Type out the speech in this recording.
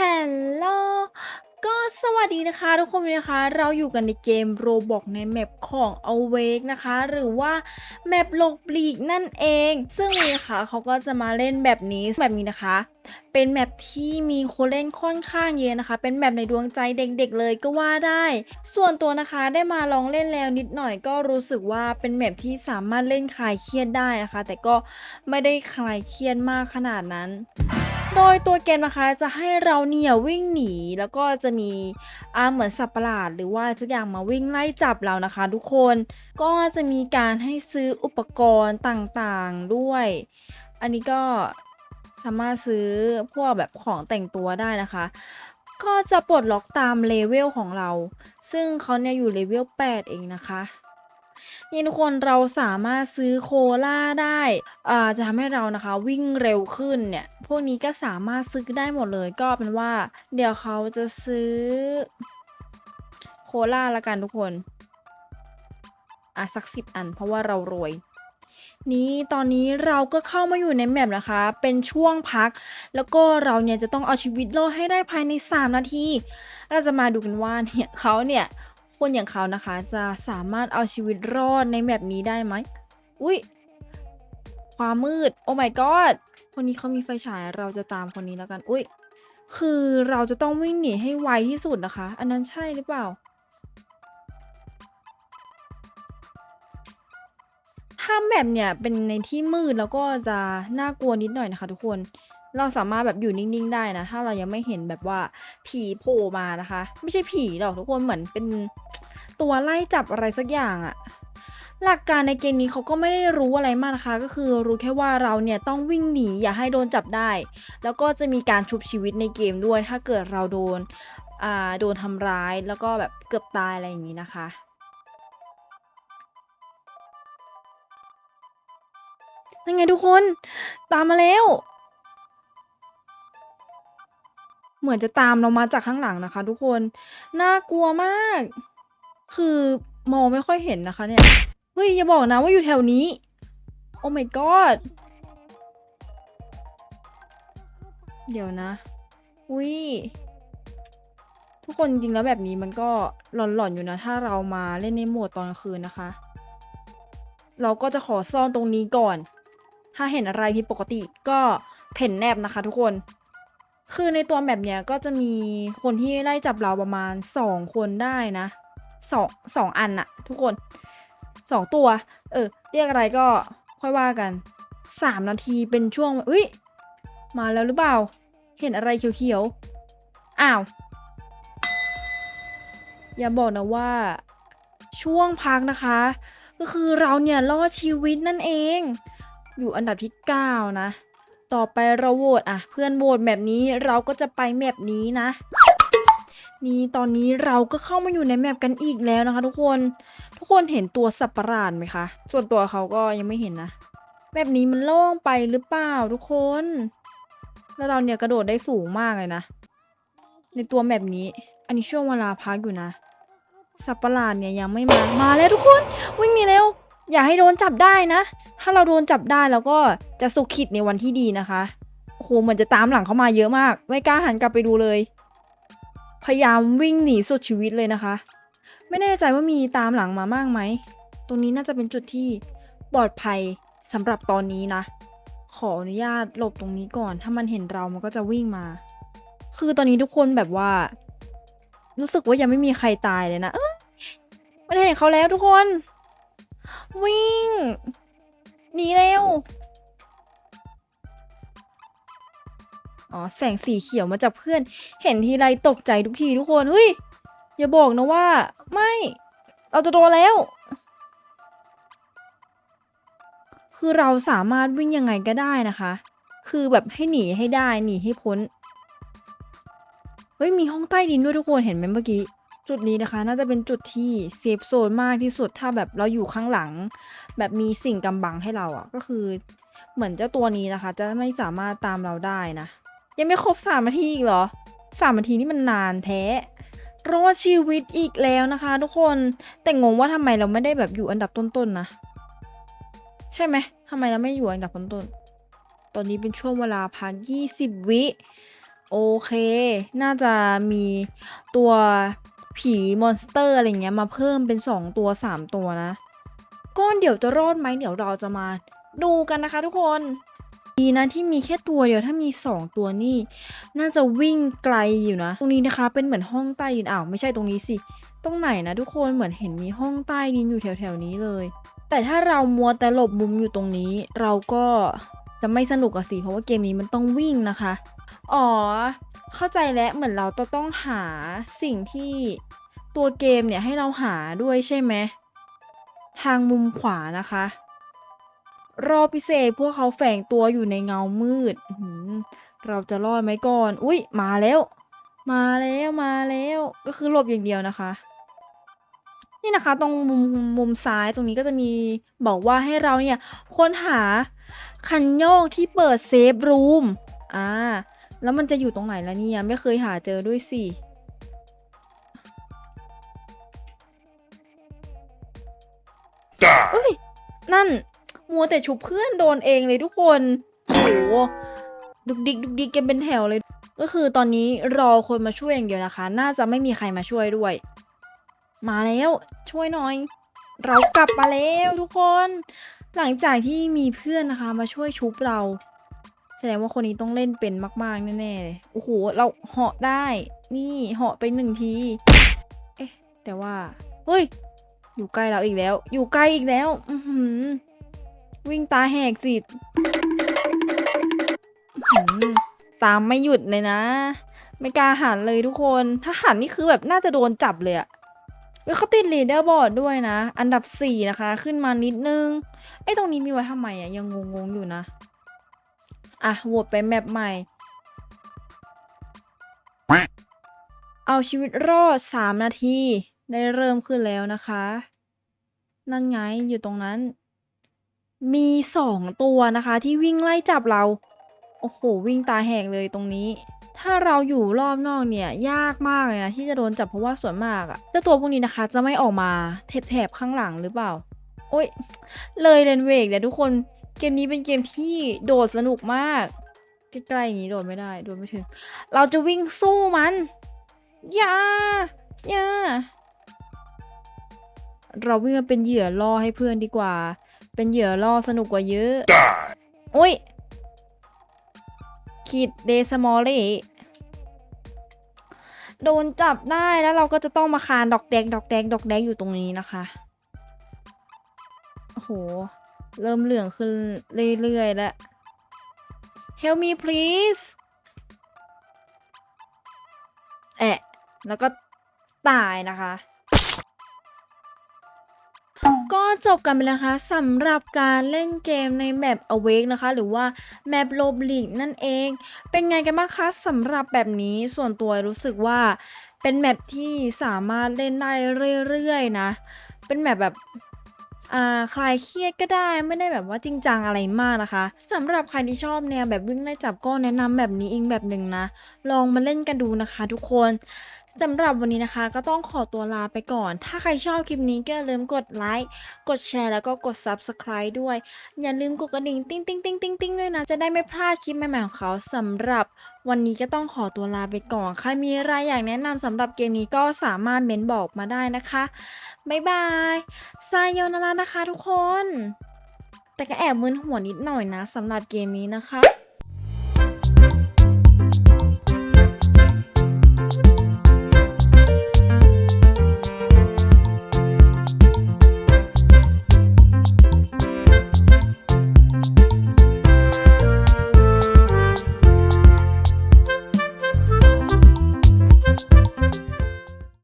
ฮัลโหลก็สวัสดีนะคะทุกคนนะคะ เราอยู่กันในเกม Roblox ในแมปของ Awake นะคะ หรือว่าแมปโลกปลีกนั่นเอง ซึ่งวันนี้นะคะเขาก็จะมาเล่นแบบนี้แบบนี้นะคะ เป็นแมปที่มีคนเล่นค่อนข้างเยอะนะคะ เป็นแมปในดวงใจเด็กๆเลยก็ว่าได้ ส่วนตัวนะคะได้มาลองเล่นแล้วนิดหน่อยก็รู้สึกว่าเป็นแมปที่สามารถเล่นคลายเครียดได้นะคะ แต่ก็ไม่ได้คลายเครียดมากขนาดนั้น โดยตัวเกมนะคะจะให้เราเนี่ยวิ่งหนี แล้วก็จะมีอาเหมือนสัตว์ประหลาด หรือว่าสักอย่างมาวิ่งไล่จับเรานะคะ ทุกคนก็จะมีการให้ซื้ออุปกรณ์ต่างๆด้วย อันนี้ก็สามารถซื้อพวกแบบของแต่งตัวได้นะคะ ก็จะปลดล็อกตามเลเวลของเรา ซึ่งเขาเนี่ยอยู่เลเวล8 เองนะคะ นี่ทุกคนเราสามารถซื้อโคล่าได้อ่าจะทำให้เรานะคะวิ่งเร็วขึ้นเนี่ย พวกนี้ก็สามารถซื้อได้หมดเลยก็เป็นว่า เดี๋ยวเขาจะซื้อ โคล่าละกันทุกคน อะสักสิบอัน เพราะว่าเรารวยนี้ตอนนี้เราก็เข้ามาอยู่ในแมปนะคะ เป็นช่วงพัก แล้วก็เราเนี่ยจะต้องเอาชีวิตรอดให้ได้ภายใน 3 นาที เราจะมาดูกันว่าเนี่ยเขาเนี่ย คนอย่างเขานะคะ จะสามารถเอาชีวิตรอดในแมปนี้ได้ไหมอุ้ยความมืด โอ้ my god คนนี้เขามีไฟฉายเราจะตามคนนี้แล้วกัน อุ้ยคือเราจะต้องวิ่งหนีให้ไวที่สุดนะคะ อันนั้นใช่หรือเปล่า ถ้าแบบเนี่ยเป็นในที่มืดแล้วก็จะน่ากลัวนิดหน่อยนะคะทุกคน เราสามารถแบบอยู่นิ่งๆได้นะ ถ้าเรายังไม่เห็นแบบว่าผีโผล่มานะคะ ไม่ใช่ผีหรอกทุกคนเหมือนเป็นตัวไล่จับอะไรสักอย่างอะหลักการในเกมนี้เขาก็ไม่ได้รู้อะไรมากนะคะ ก็คือรู้แค่ว่าเราเนี่ยต้องวิ่งหนีอย่าให้โดนจับได้ แล้วก็จะมีการชุบชีวิตในเกมด้วย ถ้าเกิดเราโดนอ่าโดนทำร้ายแล้วก็แบบเกือบตายอะไรอย่างนี้นะคะนั่นไงทุกคน ตามมาแล้ว เหมือนจะตามเรามาจากข้างหลังนะคะ ทุกคน น่ากลัวมาก คือมองไม่ค่อยเห็นนะคะเนี่ย เฮ้ย อย่าบอกนะว่าอยู่แถวนี้ โอ้ my god เดี๋ยวนะ อุ้ย ทุกคนจริงๆแล้วแบบนี้มันก็หลอนๆอยู่นะ ถ้าเรามาเล่นในโหมดตอนกลางคืนนะคะ เราก็จะขอซ่อนตรงนี้ก่อน ถ้าเห็นอะไรผิดปกติก็เพ่นแนบนะคะ ทุกคน คือในตัวแบบเนี้ยก็จะมีคนที่ไล่จับเราประมาณสองคนได้นะสองสองอันอะทุกคนสองตัว เออ เรียกอะไรก็ค่อยว่ากันสามนาทีเป็นช่วงอุ้ยมาแล้วหรือเปล่า เห็นอะไรเขียวๆ อ้าว อย่าบอกนะว่า ช่วงพักนะคะ ก็คือเราเนี่ยรอดชีวิตนั่นเอง อยู่อันดับที่ 9 นะ ต่อไปเราโหวตอะ เพื่อนโหวตแบบนี้เราก็จะไปแมปนี้นะ นี่ตอนนี้เราก็เข้ามาอยู่ในแมปกันอีกแล้วนะคะ ทุกคน ทุกคนเห็นตัวสัตว์ประหลาดไหมคะ ส่วนตัวเขาก็ยังไม่เห็นนะแบบนี้มันโล่งไปหรือเปล่าทุกคน แล้วเราเนี่ยกระโดดได้สูงมากเลยนะ ในตัวแบบนี้ อันนี้ช่วงเวลาพักอยู่นะ สัตว์ประหลาดเนี่ยยังไม่มา มาแล้วทุกคน วิ่งหนีเร็ว อย่าให้โดนจับได้นะ ถ้าเราโดนจับได้แล้วก็จะสุขิดในวันที่ดีนะคะ โอ้โหเหมือนจะตามหลังเข้ามาเยอะมาก ไม่กล้าหันกลับไปดูเลย พยายามวิ่งหนีสุดชีวิตเลยนะคะ ไม่แน่ใจว่ามีตามหลังมามากไหม ตรงนี้น่าจะเป็นจุดที่ปลอดภัยสำหรับตอนนี้นะ ขออนุญาตหลบตรงนี้ก่อน ถ้ามันเห็นเรามันก็จะวิ่งมา คือตอนนี้ทุกคนแบบว่า รู้สึกว่ายังไม่มีใครตายเลยนะ เอ้ยมันเห็นเขาแล้วทุกคน วิ่งหนีเร็ว อ๋อ แสงสีเขียวมาจากเพื่อน เห็นทีไรตกใจทุกทีทุกคนเฮ้ย อย่าบอกนะว่า ไม่ เราจะโดนแล้ว คือเราสามารถวิ่งยังไงก็ได้นะคะ คือแบบให้หนีให้ได้หนีให้พ้น เฮ้ย มีห้องใต้ดินด้วยทุกคนเห็นไหมเมื่อกี้ จุดนี้นะคะ น่าจะเป็นจุดที่เซฟโซนมากที่สุดถ้าแบบเราอยู่ข้างหลัง แบบมีสิ่งกำบังให้เราอะ่ะก็คือเหมือนเจ้าตัวนี้นะคะ จะไม่สามารถตามเราได้นะ ยังไม่ครบสามนาทีอีกเหรอสามนาทีนี่มันนานแท้รอดชีวิตอีกแล้วนะคะ ทุกคนแต่งงว่าทำไมเราไม่ได้แบบอยู่อันดับต้นๆนะใช่ไหมทำไมเราไม่อยู่อันดับต้นๆตอนนี้เป็นช่วงเวลาพัก20 วิ โอเค น่าจะมีตัว ผีมอนสเตอร์อะไรเงี้ยมาเพิ่มเป็น 2 ตัว 3 ตัวนะ ก้อนเดี๋ยวจะรอดไหมเดี๋ยวเราจะมาดูกันนะคะทุกคน ดีนะที่มีแค่ตัวเดียวถ้ามี 2 ตัวนี่ น่าจะวิ่งไกลอยู่นะ ตรงนี้นะคะเป็นเหมือนห้องใต้ดินอ้าวไม่ใช่ตรงนี้สิ ตรงไหนนะทุกคนเหมือนเห็นมีห้องใต้ดินอยู่แถวๆนี้เลย แต่ถ้าเรามัวแต่หลบมุมอยู่ตรงนี้ เราก็จะไม่สนุกอะสิเพราะว่าเกมนี้มันต้องวิ่งนะคะ อ๋อ เข้าใจแล้วเหมือนเราต้องหาสิ่งที่ตัวเกมเนี่ยให้เราหาด้วยใช่ไหมทางมุมขวานะคะ รอพิเศษพวกเขาแฝงตัวอยู่ในเงามืด เราจะรอดไหมก่อน อุ๊ยมาแล้ว มาแล้วมาแล้ว ก็คือหลบอย่างเดียวนะคะ นี่นะคะ ตรงมุมมุมซ้ายตรงนี้ก็จะมีบอกว่าให้เราเนี่ยค้นหาคันโยกที่เปิดเซฟรูมอ่า แล้วมันจะอยู่ตรงไหนล่ะเนี่ย ไม่เคยหาเจอด้วยสิเอ้ย นั่น มัวแต่ชุบเพื่อนโดนเองเลยทุกคนโอ้โหดุกดิกดุกดิกกันเป็นแถวเลย ก็คือตอนนี้รอคนมาช่วยอย่างเดียวนะคะ น่าจะไม่มีใครมาช่วยด้วย มาแล้วช่วยหน่อย เรากลับมาแล้วทุกคน หลังจากที่มีเพื่อนนะคะ มาช่วยชุบเรา แสดงว่าคนนี้ต้องเล่นเป็นมาก ๆ แน่ๆเลยโอ้โห เราเหาะได้ นี่เหาะไปหนึ่งที เอ๊ะ แต่ว่า เฮ้ย อยู่ใกล้เราอีกแล้ว อยู่ใกล้อีกแล้ว อือหือ วิ่งตาแหกสิอื้อหือตามไม่หยุดเลยนะ ไม่กล้าหันเลยทุกคน ถ้าหันนี่คือแบบน่าจะโดนจับเลยอะเว้ยเขาติดลีดเดอร์บอร์ดด้วยนะ อันดับสี่นะคะ ขึ้นมานิดนึง ไอ้ตรงนี้มีไว้ทำไมอะยังงงๆอยู่นะ อะโหวตไปแมปใหม่ เอาชีวิตรอด 3 นาที ได้เริ่มขึ้นแล้วนะคะ นั่นไงอยู่ตรงนั้น มีสองตัวนะคะที่วิ่งไล่จับเรา โอ้โห วิ่งตาแหกเลยตรงนี้ ถ้าเราอยู่รอบนอกเนี่ย ยากมากเลยนะที่จะโดนจับเพราะว่าส่วนมากอะเจ้าตัวพวกนี้นะคะ จะไม่ออกมาแถบๆข้างหลังหรือเปล่า โอ้ยเลยเลนเวกเดี๋ยวทุกคน เกมนี้เป็นเกมที่โดดสนุกมาก ใกล้ๆอย่างนี้โดดไม่ได้ โดดไม่ถึง เราจะวิ่งสู้มันอย่าอย่าเราวิ่งมาเป็นเหยื่อล่อให้เพื่อนดีกว่า เป็นเหยื่อล่อสนุกกว่าเยอะโอ้ยคิดเดสมอลเลยโดนจับได้แล้วเราก็จะต้องมาคานดอกแดกดอกแดกดอกแดกอยู่ตรงนี้นะคะ โอ้โห เริ่มเหลืองขึ้นเรื่อยๆแล้ว Help me please แอะแล้วก็ตายนะคะ ก็จบกันไปแล้วคะสำหรับการเล่นเกมในแมป Awake นะคะ หรือว่าแมป r o b l i x นั่นเอง เป็นไงกันบ้างคะสำหรับแบบนี้ส่วนตัวรู้สึกว่าเป็นแมปที่สามารถเล่นได้เรื่อยๆนะ เป็นแมปแบบ อ่าคลายเครียดก็ได้ไม่ได้แบบว่าจริงจังอะไรมากนะคะสำหรับใครที่ชอบแนวแบบวิ่งไล่จับก็แนะนำแบบนี้อีกแบบหนึ่งนะ ลองมาเล่นกันดูนะคะ ทุกคน สำหรับวันนี้นะคะก็ต้องขอตัวลาไปก่อน ถ้าใครชอบคลิปนี้ก็อย่าลืมกดไลค์ กดแชร์แล้วก็กด Subscribe ด้วย อย่าลืมกดกระดิ่งติ้งติ้งติ้งติ้งติ้งด้วยนะ จะได้ไม่พลาดคลิปใหม่ๆของเขาสำหรับวันนี้ก็ต้องขอตัวลาไปก่อน ใครมีอะไรอยากแนะนำสำหรับเกมนี้ก็สามารถเม้นบอกมาได้นะคะ บ๊ายบายซายโยนารานะคะทุกคน แต่ก็แอบมึนหัวนิดหน่อยนะสำหรับเกมนี้นะคะ